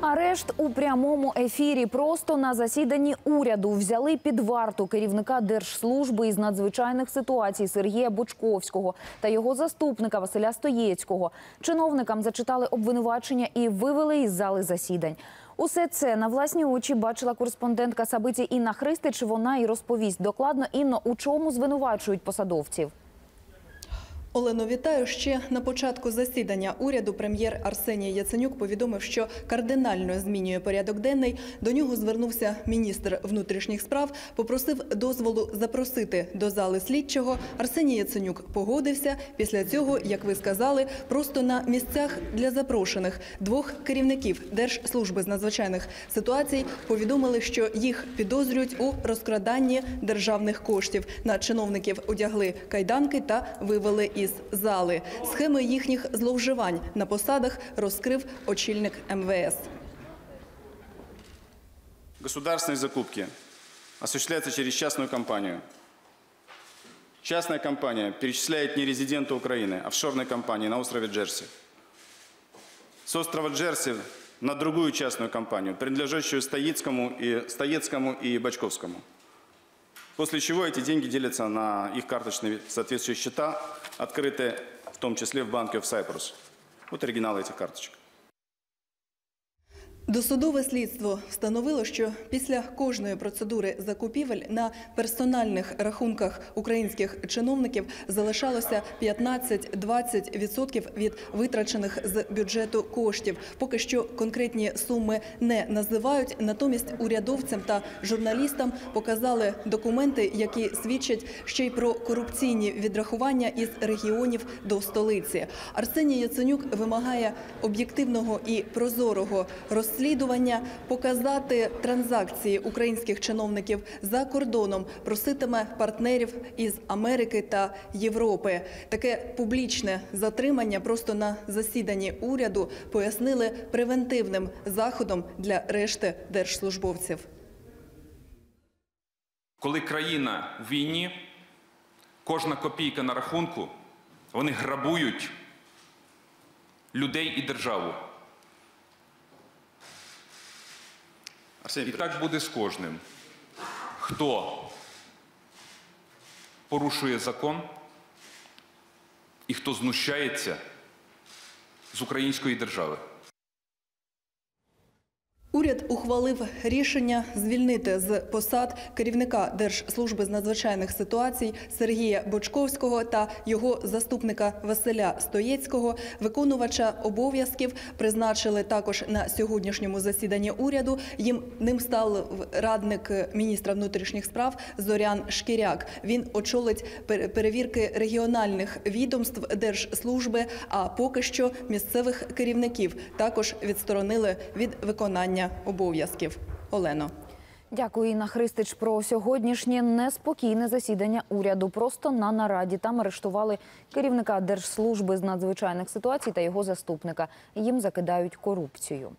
Арешт у прямому ефірі. Просто на засіданні уряду взяли під варту керівника Держслужби із надзвичайних ситуацій Сергія Бочковського та його заступника Василя Стоєцького. Чиновникам зачитали обвинувачення і вивели із зали засідань. Усе це на власні очі бачила кореспондентка Сабиті Інна Христич. Вона і розповість докладно Інно, у чому звинувачують посадовців. Олено, вітаю. Ще на початку засідання уряду прем'єр Арсеній Яценюк повідомив, що кардинально змінює порядок денний. До нього звернувся міністр внутрішніх справ, попросив дозволу запросити до зали слідчого. Арсеній Яценюк погодився. Після цього, як ви сказали, просто на місцях для запрошених двох керівників Держслужби з надзвичайних ситуацій повідомили, що їх підозрюють у розкраданні державних коштів. На чиновників одягли кайданки та вивели із зали. Схеми їхніх зловживань на посадах розкрив очільник МВС. Государственные закупки осуществляются через частную компанию. Частная компания перечисляет не резидента Украины, а офшорной компании на острове Джерси. С острова Джерси на другую частную компанию, принадлежащую Стоицкому и, Стоецкому и Бачковскому. После чего эти деньги делятся на их карточные соответствующие счета, открытые в том числе в банке в Сайпрус. Вот оригиналы этих карточек. Досудове слідство встановило, що після кожної процедури закупівель на персональних рахунках українських чиновників залишалося 15-20% від витрачених з бюджету коштів. Поки що конкретні суми не називають. Натомість урядовцям та журналістам показали документи, які свідчать ще й про корупційні відрахування із регіонів до столиці. Арсеній Яценюк вимагає об'єктивного і прозорого розслідування, показати транзакції українських чиновників за кордоном, проситиме партнерів із Америки та Європи. Таке публічне затримання просто на засіданні уряду пояснили превентивним заходом для решти держслужбовців. Коли країна в війні, кожна копійка на рахунку, вони грабують людей і державу. Арсений І Петрович, так буде з кожним. Хто порушує закон і хто знущається з української держави. Уряд ухвалив рішення звільнити з посад керівника Держслужби з надзвичайних ситуацій Сергія Бочковського та його заступника Василя Стоєцького. Виконувача обов'язків призначили також на сьогоднішньому засіданні уряду. Їм ним став радник міністра внутрішніх справ Зорян Шкіряк. Він очолить пер- перевірки регіональних відомств держслужби. А поки що місцевих керівників також відсторонили від обов'язків. Олено. Дякую, Інна Христич. Про сьогоднішнє неспокійне засідання уряду. Просто на нараді там арештували керівника Держслужби з надзвичайних ситуацій та його заступника. Їм закидають корупцію.